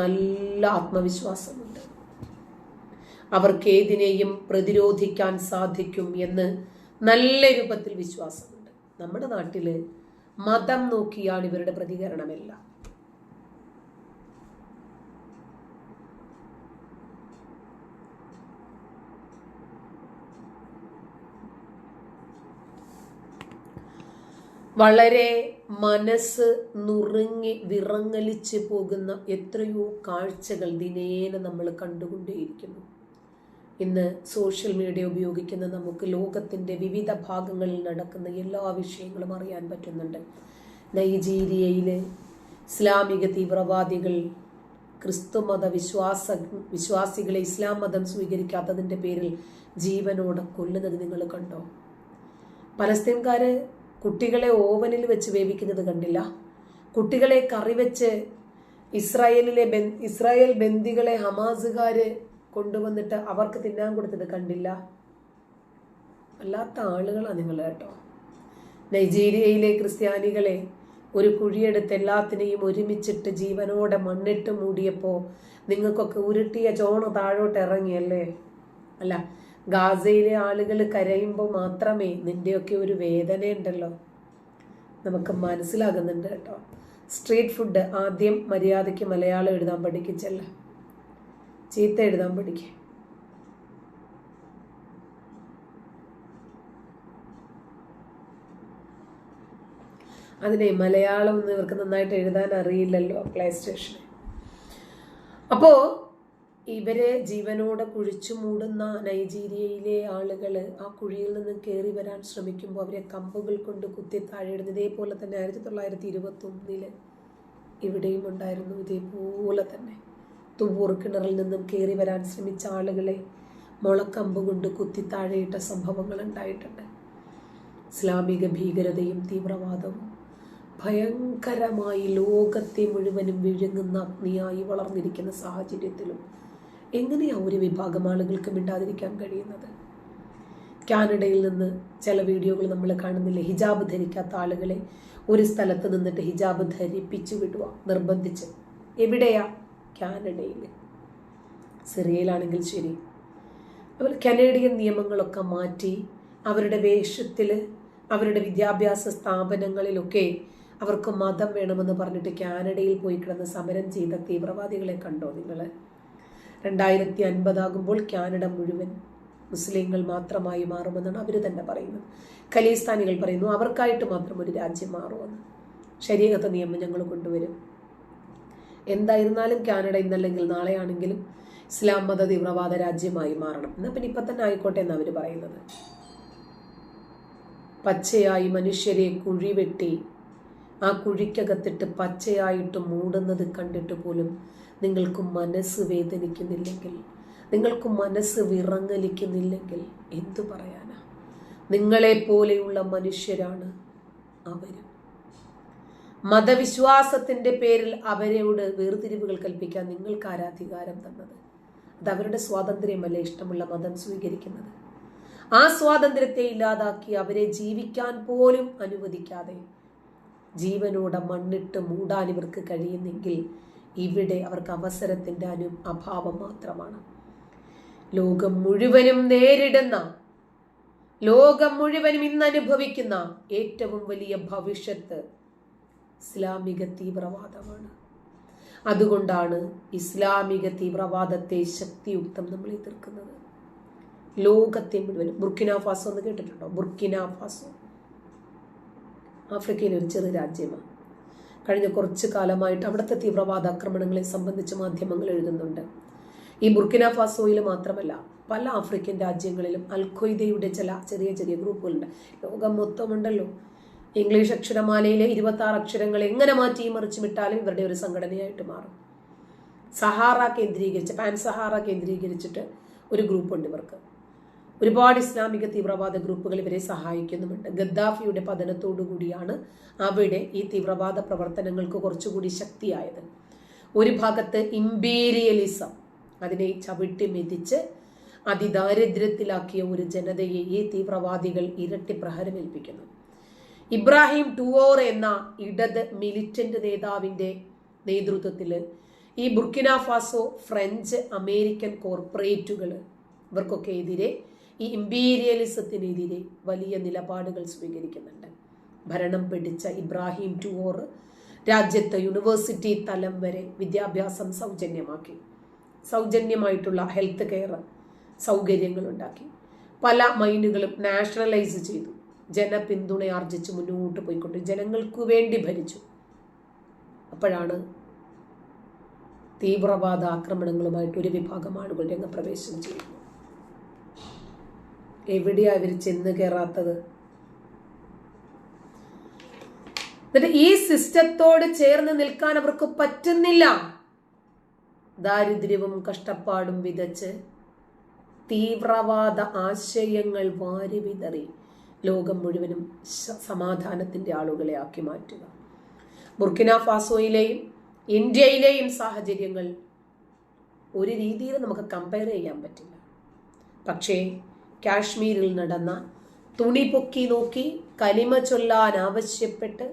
നല്ല ആത്മവിശ്വാസമുണ്ട്. അവർക്ക് ഏതിനെയും പ്രതിരോധിക്കാൻ സാധിക്കും എന്ന് നല്ല രൂപത്തിൽ വിശ്വാസമുണ്ട്. നമ്മുടെ നാട്ടിൽ മതം നോക്കിയാണ് ഇവരുടെ പ്രതികരണമെല്ലാം. വളരെ മനസ്സ് നുറുങ്ങി വിറങ്ങലിച്ച് പോകുന്ന എത്രയോ കാഴ്ചകൾ ദിനേന നമ്മൾ കണ്ടുകൊണ്ടേയിരിക്കുന്നു. ഇന്ന് സോഷ്യൽ മീഡിയ ഉപയോഗിക്കുന്ന നമുക്ക് ലോകത്തിന്റെ വിവിധ ഭാഗങ്ങളിൽ നടക്കുന്ന എല്ലാ വിഷയങ്ങളും അറിയാൻ പറ്റുന്നുണ്ട്. നൈജീരിയയിലെ ഇസ്ലാമിക തീവ്രവാദികൾ ക്രിസ്തുമത വിശ്വാസ വിശ്വാസികളെ ഇസ്ലാം മതം സ്വീകരിക്കാത്തതിന്റെ പേരിൽ ജീവനോടെ കൊല്ലുന്നത് നിങ്ങൾ കണ്ടോ? പലസ്തീൻകാര് കുട്ടികളെ ഓവനിൽ വെച്ച് വേവിക്കുന്നത് കണ്ടില്ല. കുട്ടികളെ കറി വെച്ച് ഇസ്രായേലിലെ ബെ- ഇസ്രായേൽ ബന്ദികളെ ഹമാസുകാര് കൊണ്ടുവന്നിട്ട് അവർക്ക് തിന്നാൻ കൊടുത്തത് കണ്ടില്ല. അല്ലാത്ത ആളുകളാണ് നിങ്ങൾ കേട്ടോ. നൈജീരിയയിലെ ക്രിസ്ത്യാനികളെ ഒരു കുഴിയെടുത്ത് എല്ലാത്തിനെയും ഒരുമിച്ചിട്ട് ജീവനോടെ മണ്ണിട്ട് മൂടിയപ്പോൾ നിങ്ങൾക്കൊക്കെ ഉരുട്ടിയ ചോണ് താഴോട്ട് ഇറങ്ങിയല്ലേ? അല്ല ഗാസയിലെ ആളുകൾ കരയുമ്പോൾ മാത്രമേ നിന്റെയൊക്കെ ഒരു വേദനയുണ്ടല്ലോ. നമുക്ക് മനസ്സിലാകുന്നുണ്ട് കേട്ടോ. സ്ട്രീറ്റ് ഫുഡ് ആദ്യം മര്യാദയ്ക്ക് മലയാളം എഴുതാൻ പഠിക്കിച്ചല്ല ചീത്ത എഴുതാൻ പഠിക്കുക അതിനെ മലയാളം ഇവർക്ക് നന്നായിട്ട് എഴുതാൻ അറിയില്ലല്ലോ പ്ലേ സ്റ്റേഷന് അപ്പോൾ ഇവരെ ജീവനോടെ കുഴിച്ചു മൂടുന്ന നൈജീരിയയിലെ ആളുകൾ ആ കുഴിയിൽ നിന്ന് കയറി വരാൻ ശ്രമിക്കുമ്പോൾ അവരെ കമ്പുകൾ കൊണ്ട് കുത്തി താഴെയിടുന്നു ഇതേപോലെ തന്നെ ആയിരത്തി തൊള്ളായിരത്തി ഇരുപത്തി ഒന്നിൽ ഇവിടെയും ഉണ്ടായിരുന്നു. ഇതേപോലെ തന്നെ തുവൂർ കിണറിൽ നിന്നും കയറി വരാൻ ശ്രമിച്ച ആളുകളെ മുളക്കമ്പ് കൊണ്ട് കുത്തി താഴെയിട്ട സംഭവങ്ങൾ ഉണ്ടായിട്ടുണ്ട്. ഇസ്ലാമിക ഭീകരതയും തീവ്രവാദവും ഭയങ്കരമായി ലോകത്തെ മുഴുവനും വിഴുങ്ങുന്ന അഗ്നിയായി വളർന്നിരിക്കുന്ന സാഹചര്യത്തിലും എങ്ങനെയാ ഒരു വിഭാഗം ആളുകൾക്ക് മിണ്ടാതിരിക്കാൻ കഴിയുന്നത്? കാനഡയിൽ നിന്ന് ചില വീഡിയോകൾ നമ്മൾ കാണുന്നില്ല? ഹിജാബ് ധരിക്കാത്ത ആളുകളെ ഒരു സ്ഥലത്ത് നിന്നിട്ട് ഹിജാബ് ധരിപ്പിച്ചു വിടുക നിർബന്ധിച്ച്. എവിടെയാ? കാനഡയിൽ. സിറിയയിലാണെങ്കിൽ ശരി. അതുപോലെ കനേഡിയൻ നിയമങ്ങളൊക്കെ മാറ്റി അവരുടെ വേഷത്തിൽ അവരുടെ വിദ്യാഭ്യാസ സ്ഥാപനങ്ങളിലൊക്കെ അവർക്ക് മതം വേണമെന്ന് പറഞ്ഞിട്ട് കാനഡയിൽ പോയി കിടന്ന് സമരം ചെയ്ത തീവ്രവാദികളെ കണ്ടോ നിങ്ങൾ? രണ്ടായിരത്തി അൻപതാകുമ്പോൾ കാനഡ മുഴുവൻ മുസ്ലിങ്ങൾ മാത്രമായി മാറുമെന്നാണ് അവർ തന്നെ പറയുന്നത്. ഖലീസ്ഥാനികൾ പറയുന്നു അവർക്കായിട്ട് മാത്രം ഒരു രാജ്യം മാറുമെന്ന്. ശരീരത്തെ നിയമം ഞങ്ങൾ കൊണ്ടുവരും. എന്തായിരുന്നാലും കാനഡ ഇന്നല്ലെങ്കിൽ നാളെയാണെങ്കിലും ഇസ്ലാം മത തീവ്രവാദ രാജ്യമായി മാറണം. എന്നാൽ പിന്നെ ഇപ്പം തന്നെ ആയിക്കോട്ടെ എന്നാണ് അവർ പറയുന്നത്. പച്ചയായി മനുഷ്യരെ കുഴിവെട്ടി ആ കുഴിക്കകത്തിട്ട് പച്ചയായിട്ട് മൂടുന്നത് കണ്ടിട്ട് പോലും നിങ്ങൾക്ക് മനസ്സ് വേദനിക്കുന്നില്ലെങ്കിൽ നിങ്ങൾക്ക് മനസ്സ് വിറങ്ങലിക്കുന്നില്ലെങ്കിൽ എന്തു പറയാനാ? നിങ്ങളെപ്പോലെയുള്ള മനുഷ്യരാണ് അവരും. മതവിശ്വാസത്തിന്റെ പേരിൽ അവരോട് വേർതിരിവുകൾ കൽപ്പിക്കാൻ നിങ്ങൾക്ക് ആരാധികാരം തന്നത്? അത് അവരുടെ സ്വാതന്ത്ര്യമല്ല ഇഷ്ടമുള്ള മതം സ്വീകരിക്കുന്നത്? ആ സ്വാതന്ത്ര്യത്തെ ഇല്ലാതാക്കി അവരെ ജീവിക്കാൻ പോലും അനുവദിക്കാതെ ജീവനോടെ മണ്ണിട്ട് മൂടാൻ ഇവർക്ക് കഴിയുന്നെങ്കിൽ ഇവിടെ അവർക്ക് അവസരത്തിന്റെ അനു അഭാവം മാത്രമാണ്. ലോകം മുഴുവനും നേരിടുന്ന ലോകം മുഴുവനും ഇന്ന് അനുഭവിക്കുന്ന ഏറ്റവും വലിയ ഭവിഷ്യത്ത് ഇസ്ലാമിക തീവ്രവാദമാണ്. അതുകൊണ്ടാണ് ഇസ്ലാമിക തീവ്രവാദത്തെ ശക്തിയുക്തം നമ്മൾ എതിർക്കുന്നത്. ലോകത്തെ മുഴുവൻ ബുർക്കിന ഫാസോ എന്ന് കേട്ടിട്ടുണ്ടോ? Burkina Faso. ആഫ്രിക്കയിലെ ഒരു ചെറിയ രാജ്യമാണ്. കഴിഞ്ഞ കുറച്ചു കാലമായിട്ട് അവിടുത്തെ തീവ്രവാദ ആക്രമണങ്ങളെ സംബന്ധിച്ച് മാധ്യമങ്ങൾ എഴുതുന്നുണ്ട്. ഈ ബുർക്കിന ഫാസോയിൽ മാത്രമല്ല പല ആഫ്രിക്കൻ രാജ്യങ്ങളിലും അൽ ഖ്വയ്ദയുടെ ചില ചെറിയ ചെറിയ ഗ്രൂപ്പുകളുണ്ട്. ലോകം മൊത്തമുണ്ടല്ലോ. ഇംഗ്ലീഷ് അക്ഷരമാലയിലെ ഇരുപത്തി ആറ് അക്ഷരങ്ങൾ എങ്ങനെ മാറ്റി മറിച്ചു വിട്ടാലും ഇവരുടെ ഒരു സംഘടനയായിട്ട് മാറും. സഹാറ കേന്ദ്രീകരിച്ച് പാൻ സഹാറ കേന്ദ്രീകരിച്ചിട്ട് ഒരു ഗ്രൂപ്പുണ്ട് ഇവർക്ക്. ഒരുപാട് ഇസ്ലാമിക തീവ്രവാദ ഗ്രൂപ്പുകൾ ഇവരെ സഹായിക്കുന്നുമുണ്ട്. ഗദ്ദാഫിയുടെ പതനത്തോടു കൂടിയാണ് അവിടെ ഈ തീവ്രവാദ പ്രവർത്തനങ്ങൾക്ക് കുറച്ചുകൂടി ശക്തിയായത്. ഒരു ഭാഗത്ത് ഇമ്പീരിയലിസം അതിനെ ചവിട്ടി മെതിച്ച് അതിദാരിദ്ര്യത്തിലാക്കിയ ഒരു ജനതയെ ഈ തീവ്രവാദികൾ ഇരട്ടി പ്രഹരമേൽപ്പിക്കുന്നു. ഇബ്രാഹിം ടുവോർ എന്ന ഇടത് മിലിറ്റന്റ് നേതാവിന്റെ നേതൃത്വത്തിൽ ഈ ബുർക്കിന ഫാസോ ഫ്രഞ്ച് അമേരിക്കൻ കോർപ്പറേറ്റുകൾ ഇവർക്കൊക്കെ എതിരെ ഈ ഇമ്പീരിയലിസത്തിനെതിരെ വലിയ നിലപാടുകൾ സ്വീകരിക്കുന്നുണ്ട്. ഭരണം പിടിച്ച ഇബ്രാഹിം ടുവോർ രാജ്യത്തെ യൂണിവേഴ്സിറ്റി തലം വരെ വിദ്യാഭ്യാസം സൗജന്യമാക്കി. സൗജന്യമായിട്ടുള്ള ഹെൽത്ത് കെയർ സൗകര്യങ്ങൾ ഉണ്ടാക്കി. പല മൈനുകളും നാഷണലൈസ് ചെയ്തു. ജനപിന്തുണ ആർജിച്ച് മുന്നോട്ട് പോയിക്കൊണ്ട് ജനങ്ങൾക്ക് വേണ്ടി ഭരിച്ചു. അപ്പോഴാണ് തീവ്രവാദ ആക്രമണങ്ങളുമായിട്ട് ഒരു വിഭാഗം ആളുകൾ രംഗപ്രവേശനം ചെയ്യുന്നു എവിടെയാ ഇവർ ചെന്ന് കയറാത്തത് എന്നിട്ട് ഈ സിസ്റ്റത്തോട് ചേർന്ന് നിൽക്കാൻ അവർക്ക് പറ്റുന്നില്ല. ദാരിദ്ര്യവും കഷ്ടപ്പാടും വിതച്ച് തീവ്രവാദ ആശയങ്ങൾ വാരി വിതറി ലോകം മുഴുവനും സമാധാനത്തിന്റെ ആളുകളെ ആക്കി മാറ്റുക. ബുർക്കിന ഫാസോയിലെയും ഇന്ത്യയിലെയും സാഹചര്യങ്ങൾ ഒരു രീതിയിൽ നമുക്ക് കമ്പയർ ചെയ്യാൻ പറ്റില്ല. പക്ഷേ കാശ്മീരിൽ നടന്ന തുണി പൊക്കി നോക്കി കലിമ ചൊല്ലാൻ ആവശ്യപ്പെട്ട്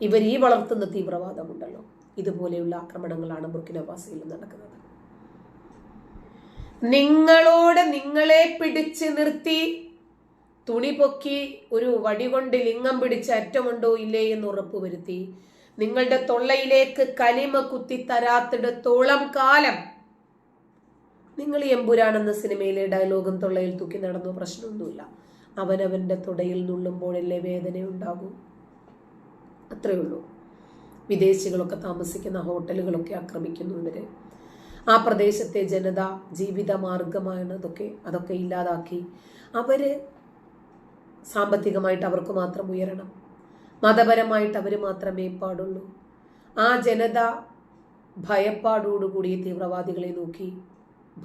ഇവർ ഈ വളർത്തുന്ന തീവ്രവാദമുണ്ടല്ലോ. ഇതുപോലെയുള്ള ആക്രമണങ്ങളാണ് ബുർക്കിനവാസിയിൽ നടക്കുന്നത്. നിങ്ങളോട് നിങ്ങളെ പിടിച്ച് നിർത്തി തുണി പൊക്കി ഒരു വടി കൊണ്ട് ലിംഗം പിടിച്ച് അറ്റമുണ്ടോ ഇല്ലേ എന്ന് ഉറപ്പുവരുത്തി നിങ്ങളുടെ തൊള്ളയിലേക്ക് കലിമ കുത്തി തരാത്തിടത്തോളം കാലം നിങ്ങൾ ഈ എമ്പുരാൻ എന്ന സിനിമയിലെ ഡയലോഗും തൊള്ളയിൽ തൂക്കി നടന്നു പ്രശ്നമൊന്നുമില്ല. അവനവന്റെ തുടയിൽ നുള്ളുമ്പോഴല്ലേ വേദന അത്രയേ ഉള്ളൂ വിദേശികളൊക്കെ താമസിക്കുന്ന ഹോട്ടലുകളൊക്കെ ആക്രമിക്കുന്നു ഇവർ. ആ പ്രദേശത്തെ ജനത ജീവിത മാർഗമാണ് അതൊക്കെ അതൊക്കെ ഇല്ലാതാക്കി അവർ സാമ്പത്തികമായിട്ട് അവർക്ക് മാത്രം ഉയരണം. മതപരമായിട്ട് അവർ മാത്രമേ പാടുള്ളൂ. ആ ജനത ഭയപ്പാടോടുകൂടി തീവ്രവാദികളെ നോക്കി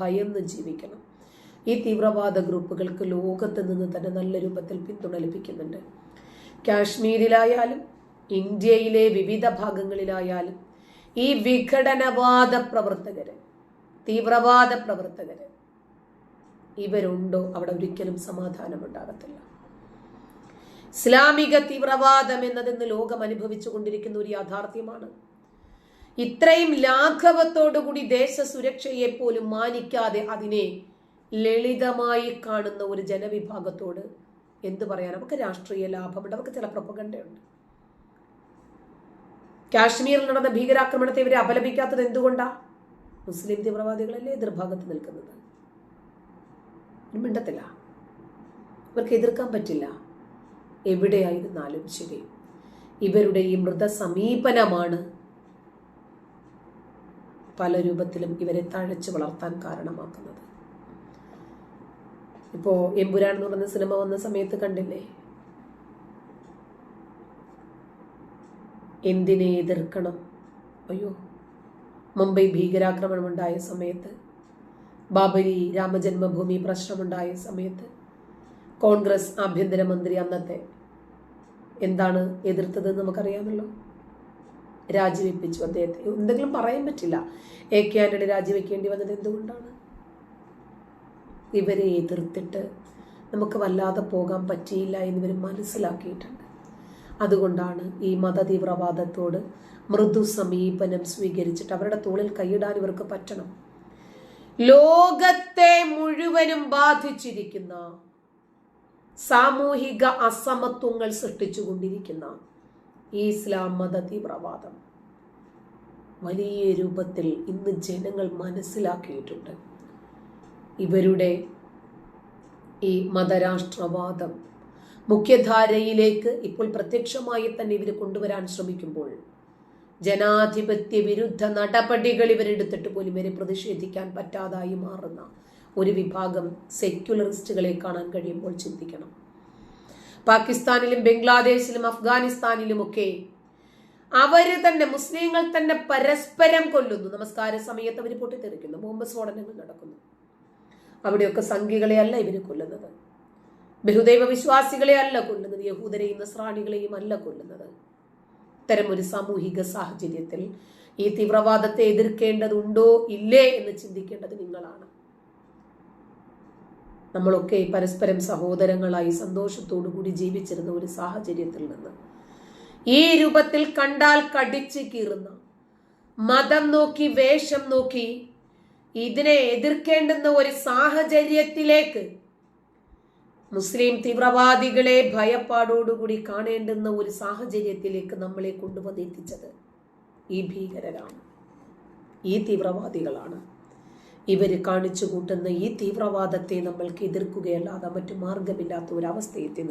ഭയന്ന് ജീവിക്കണം. ഈ തീവ്രവാദ ഗ്രൂപ്പുകൾക്ക് ലോകത്ത് നിന്ന് തന്നെ നല്ല രൂപത്തിൽ പിന്തുണ ലഭിക്കുന്നുണ്ട് കാശ്മീരിലായാലും ഇന്ത്യയിലെ വിവിധ ഭാഗങ്ങളിലായാലും ഈ വിഘടനവാദ പ്രവർത്തകര് തീവ്രവാദ പ്രവർത്തകര് ഇവരുണ്ടോ? അവിടെ ഒരിക്കലും സമാധാനം ഉണ്ടാകത്തില്ല ഇസ്ലാമിക തീവ്രവാദം എന്നതെന്ന് ലോകം അനുഭവിച്ചു കൊണ്ടിരിക്കുന്ന ഒരു യാഥാർത്ഥ്യമാണ്. ഇത്രയും ലാഘവത്തോടുകൂടി ദേശ സുരക്ഷയെ പോലും മാനിക്കാതെ അതിനെ ലളിതമായി കാണുന്ന ഒരു ജനവിഭാഗത്തോട് എന്തു പറയാൻ അവർക്ക് രാഷ്ട്രീയ ലാഭമുണ്ട്. അവർക്ക് ചില പ്രൊപ്പകണ്ടയുണ്ട് കാശ്മീരിൽ നടന്ന ഭീകരാക്രമണത്തെ ഇവരെ അപലപിക്കാത്തത് എന്തുകൊണ്ടാ? മുസ്ലിം തീവ്രവാദികളല്ലേ എതിർഭാഗത്ത് നിൽക്കുന്നത്. മിണ്ടത്തില്ല. ഇവർക്ക് എതിർക്കാൻ പറ്റില്ല. എവിടെയായിരുന്നാലും ശരി ഇവരുടെ ഈ മൃത സമീപനമാണ് പല രൂപത്തിലും ഇവരെ തഴച്ചു വളർത്താൻ കാരണമാക്കുന്നത്. ഇപ്പോ എമ്പുരാൻ എന്ന് പറഞ്ഞ സിനിമ വന്ന സമയത്ത് കണ്ടില്ലേ? എന്തിനെ എതിർക്കണം? അയ്യോ മുംബൈ ഭീകരാക്രമണം ഉണ്ടായ സമയത്ത് ബാബരി രാമജന്മഭൂമി പ്രശ്നമുണ്ടായ സമയത്ത് കോൺഗ്രസ് ആഭ്യന്തരമന്ത്രി അന്നത്തെ എന്താണ് എതിർത്തത് നമുക്കറിയാമല്ലോ? രാജിവെപ്പിച്ചു അദ്ദേഹത്തെ. എന്തെങ്കിലും പറയാൻ പറ്റില്ല. എ കെ ആന്റണി രാജിവെക്കേണ്ടി വന്നത് എന്തുകൊണ്ടാണ്? ഇവരെ എതിർത്തിട്ട് നമുക്ക് വല്ലാതെ പോകാൻ പറ്റിയില്ല എന്നിവർ മനസ്സിലാക്കിയിട്ടുണ്ട്. അതുകൊണ്ടാണ് ഈ മതതീവ്രവാദത്തോട് മൃദു സമീപനം സ്വീകരിച്ചിട്ട് അവരുടെ തോളിൽ കൈയിടാൻ ഇവർക്ക് പറ്റണം. ലോകത്തെ മുഴുവനും ബാധിച്ചിരിക്കുന്ന സാമൂഹിക അസമത്വങ്ങൾ സൃഷ്ടിച്ചുകൊണ്ടിരിക്കുന്ന ഈ ഇസ്ലാം മത തീവ്രവാദം. വലിയ രൂപത്തിൽ ഇന്ന് ജനങ്ങൾ മനസ്സിലാക്കിയിട്ടുണ്ട്. ഇവരുടെ ഈ മതരാഷ്ട്രവാദം മുഖ്യധാരയിലേക്ക് ഇപ്പോൾ പ്രത്യക്ഷമായി തന്നെ ഇവർ കൊണ്ടുവരാൻ ശ്രമിക്കുമ്പോൾ ജനാധിപത്യ വിരുദ്ധ നടപടികൾ ഇവരെടുത്തിട്ട് പോലും ഇവരെ പ്രതിഷേധിക്കാൻ പറ്റാതായി മാറുന്ന ഒരു വിഭാഗം സെക്യുലറിസ്റ്റുകളെ കാണാൻ കഴിയുമ്പോൾ ചിന്തിക്കണം. പാകിസ്ഥാനിലും ബംഗ്ലാദേശിലും അഫ്ഗാനിസ്ഥാനിലുമൊക്കെ അവർ തന്നെ മുസ്ലിങ്ങൾ തന്നെ പരസ്പരം കൊല്ലുന്നു. നമസ്കാര സമയത്ത് അവർ പൊട്ടിത്തെറിക്കുന്നു. ബോംബ് സ്ഫോടനങ്ങൾ നടക്കുന്നു. അവിടെയൊക്കെ സംഖ്യകളെ അല്ല ഇവർ കൊല്ലുന്നത്. ബഹുദൈവ വിശ്വാസികളെ അല്ല കൊല്ലുന്നത്. യഹൂദരെയും നസ്രാണികളെയും അല്ല കൊല്ലുന്നത്. ഇത്തരം ഒരു സാമൂഹിക സാഹചര്യത്തിൽ ഈ തീവ്രവാദത്തെ എതിർക്കേണ്ടതുണ്ടോ ഇല്ലേ എന്ന് ചിന്തിക്കേണ്ടത് നിങ്ങളാണ്. നമ്മളൊക്കെ പരസ്പരം സഹോദരങ്ങളായി സന്തോഷത്തോടു കൂടി ജീവിച്ചിരുന്ന ഒരു സാഹചര്യത്തിൽ നിന്ന്. ഈ രൂപത്തിൽ കണ്ടാൽ കടിച്ചു കീറുന്ന മതം നോക്കി വേഷം നോക്കി ഇതിനെ എതിർക്കേണ്ടുന്ന ഒരു സാഹചര്യത്തിലേക്ക് മുസ്ലിം തീവ്രവാദികളെ ഭയപ്പാടോടുകൂടി കാണേണ്ടുന്ന ഒരു സാഹചര്യത്തിലേക്ക് നമ്മളെ കൊണ്ടുവന്നെത്തിച്ചത് ഈ ഭീകരരാണ്. ഈ തീവ്രവാദികളാണ്. ഇവർ കാണിച്ചു കൂട്ടുന്ന ഈ തീവ്രവാദത്തെ നമ്മൾക്ക് എതിർക്കുകയല്ലാതെ മറ്റു മാർഗമില്ലാത്ത ഒരവസ്ഥയെത്തി